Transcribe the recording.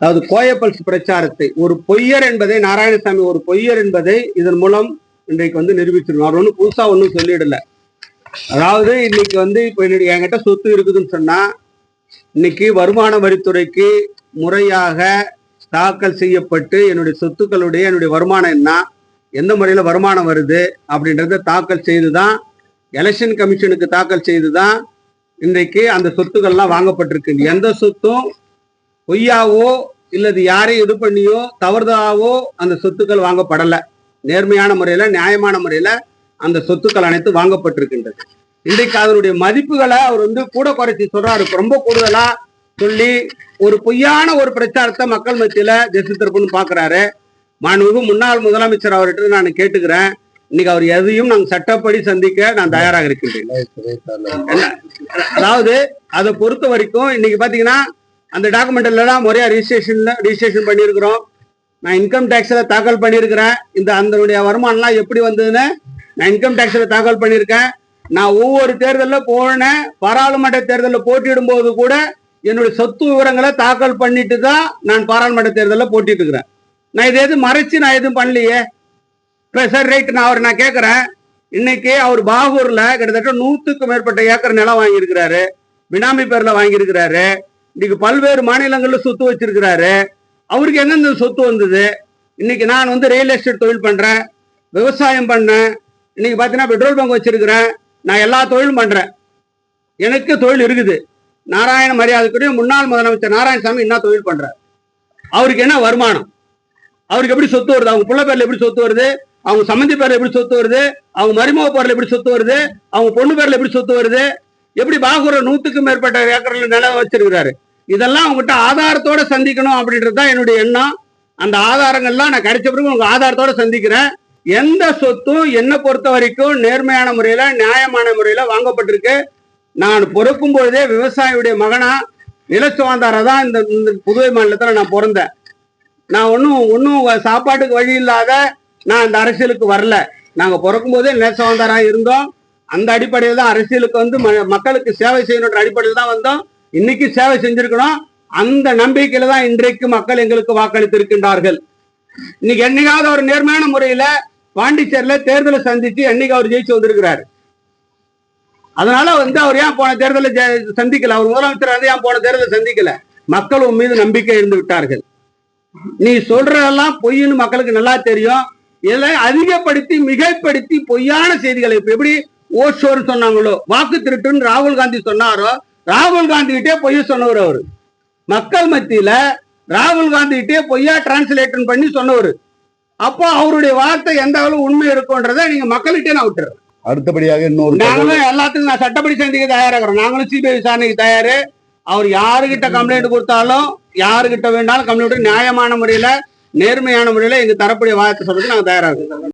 அதாவது கோயப்பல்ஸ் பிரச்சாரத்தை ஒரு பொய்யர் என்பதை நாராயணசாமி ஒரு பொய்யர் என்பதை இதன் மூலம் இன்றைக்கு வந்து நிரூபிச்சிருக்கோம் அவர் ஒன்றும் புதுசா ஒன்றும் சொல்லிடல. அதாவது இன்னைக்கு வந்து இப்போ என்னுடைய என்கிட்ட சொத்து இருக்குதுன்னு சொன்னா இன்னைக்கு வருமான வரித்துறைக்கு முறையாக தாக்கல் செய்யப்பட்டு என்னுடைய சொத்துக்களுடைய என்னுடைய வருமானம் என்ன எந்த முறையில் வருமானம் வருது அப்படின்றத தாக்கல் செய்து தான் எலெக்ஷன் கமிஷனுக்கு தாக்கல் செய்து தான் இன்றைக்கு அந்த சொத்துக்கள்லாம் வாங்கப்பட்டிருக்கு. எந்த சொத்தும் பொய்யாவோ இல்லது யாரையும் இது பண்ணியோ தவறுதலாவோ அந்த சொத்துக்கள் வாங்கப்படலை. நேர்மையான முறையில நியாயமான முறையில அந்த சொத்துக்கள் அனைத்து வாங்கப்பட்டிருக்கின்றது. இன்றைக்கு அதனுடைய மதிப்புகளை அவர் வந்து கூட குறைச்சி சொல்றாரு. ரொம்ப கூடுதலா சொல்லி ஒரு பொய்யான ஒரு பிரச்சாரத்தை மக்கள் மத்தியில திசை திருப்புன்னு பாக்குறாரு. மாண்புமிகு முன்னாள் முதலமைச்சர் அவர்கிட்ட நான் கேட்டுக்கிறேன். இன்னைக்கு அவர் எதையும் நாங்கள் சட்டப்படி சந்திக்க நான் தயாராக இருக்கின்றேன். அதாவது அதை பொறுத்த வரைக்கும் இன்னைக்கு பாத்தீங்கன்னா அந்த டாக்குமெண்ட் எல்லாம் முறையா ரிஜிஸ்ட்ரேஷன்ல ரிஜிஸ்ட்ரேஷன் பண்ணியிருக்கிறோம். நான் இன்கம் டேக்ஸில் தாக்கல் பண்ணியிருக்கிறேன். இந்த அதனுடைய வருமானம்லாம் எப்படி வந்ததுன்னு நான் இன்கம் டேக்ஸில் தாக்கல் பண்ணியிருக்கேன். நான் ஒவ்வொரு தேர்தலில் போனேன் பாராளுமன்ற தேர்தலில் போட்டியிடும் போது கூட என்னுடைய சொத்து விவரங்களை தாக்கல் பண்ணிட்டு தான் நான் பாராளுமன்ற தேர்தலில் போட்டிட்டு இருக்கிறேன் நான் இதை எதுவும் மறைச்சு நான் எதுவும் பண்ணலையே. இப்போ சார் ரைட் நான் அவர் நான் கேட்குறேன். இன்னைக்கு அவர் பாகூரில் கிட்டத்தட்ட நூற்றுக்கும் மேற்பட்ட ஏக்கர் நிலம் வாங்கியிருக்கிறாரு. பினாமி பேரில் வாங்கியிருக்கிறாரு. இன்னைக்கு பல்வேறு மாநிலங்கள்ல சொத்து வச்சிருக்கிறாரு. அவருக்கு எந்தெந்த சொத்து வந்தது? இன்னைக்கு நான் வந்து ரியல் எஸ்டேட் தொழில் பண்றேன் விவசாயம் பண்ணேன் இன்னைக்கு பார்த்தீங்கன்னா பெட்ரோல் பங்க் வச்சிருக்கிறேன் நான் எல்லா தொழிலும் பண்றேன். எனக்கு தொழில் இருக்குது. நாராயண மரியாதைக்குரிய முன்னாள் முதலமைச்சர் நாராயணசாமி என்ன தொழில் பண்றார். அவருக்கு என்ன வருமானம்? அவருக்கு எப்படி சொத்து வருது? அவங்க புள்ள பேர்ல எப்படி சொத்து வருது? அவங்க சம்மந்தி பேர்ல எப்படி சொத்து வருது? அவங்க மருமக பேர்ல எப்படி சொத்து வருது? அவங்க பொண்ணு பேர்ல எப்படி சொத்து வருது? எப்படி பாகூர நூத்துக்கும் மேற்பட்ட ஏக்கர்ல நிலம் வச்சிருக்கிறாரு? இதெல்லாம் அவங்ககிட்ட ஆதாரத்தோட சந்திக்கணும் அப்படின்றது தான் என்னுடைய எண்ணம். அந்த ஆதாரங்கள்லாம் நான் கிடைச்ச பிறகு உங்க ஆதாரத்தோட சந்திக்கிறேன். எந்த சொத்தும் என்னை பொறுத்த வரைக்கும் நேர்மையான முறையில நியாயமான முறையில வாங்கப்பட்டிருக்கு. நான் பொறுக்கும் பொழுதே விவசாயியுடைய மகனா நிலச்சுவாந்தாரா தான் இந்த இந்த புதுவை மாநிலத்துல நான் பிறந்தேன். நான் ஒன்றும் ஒன்றும் சாப்பாட்டுக்கு வழி இல்லாத நான் இந்த அரசியலுக்கு வரல. நாங்கள் பிறக்கும் போதே நிலச்சுவாந்தாரா இருந்தோம். அந்த அடிப்படையில் தான் அரசியலுக்கு வந்து ம- மக்களுக்கு சேவை செய்யணுன்ற அடிப்படையில் தான் வந்தோம். இன்னைக்கு சேவை செஞ்சிருக்கணும் அந்த நம்பிக்கையில தான் இன்றைக்கு மக்கள் எங்களுக்கு வாக்களித்து இருக்கின்றார்கள் இன்னைக்கு என்னைக்காவது ஒரு நேர்மையான முறையில பாண்டிச்சேரியில தேர்தலை சந்திச்சு என்னைக்கு அவர் ஜெயிச்சு வந்திருக்கிறாரு. அதனால வந்து அவர் ஏன் போன தேர்தலை சந்திக்கல? அவர் முதலமைச்சர் வந்து ஏன் போன தேர்தலை சந்திக்கல? மக்கள் உன் மீது நம்பிக்கை இருந்து விட்டார்கள். நீ சொல்றதெல்லாம் பொய்ன்னு மக்களுக்கு நல்லா தெரியும். இதில் அதிகப்படுத்தி மிகைப்படுத்தி பொய்யான செய்திகளை இப்ப எப்படி ஓஷோர் சொன்னாங்களோ? வாக்கு திருட்டுன்னு ராகுல் காந்தி சொன்னாரோ? ராகுல் காந்தி கிட்டே பொய்ய சொன்னவர் அவரு. மக்கள் மத்தியில ராகுல் காந்தி கிட்டே பொய்யா டிரான்ஸ்லேஷன் பண்ணி சொன்னவர். அப்போ அவருடைய வார்த்தை எந்த அளவு உண்மை இருக்கும்ன்றதை நீங்க மக்கள்கிட்டே நான் விட்டுறேன். அடுத்தபடியாக இன்னொரு. நாங்களும் எல்லாத்துக்கும் நான் சட்டப்படி சந்திக்க தயாராகிறோம். நாங்களும் சிபிஐ விசாரணைக்கு தயாரு. அவர் யாருகிட்ட கம்ப்ளைண்ட் கொடுத்தாலும் யாருகிட்ட வேணாலும் கம்ப்ளைண்ட் நியாயமான முறையில நேர்மையான முறையில எங்க தரப்புடைய வாதத்தை சொல்றதுக்கு நாங்க தயாரா இருக்கோம்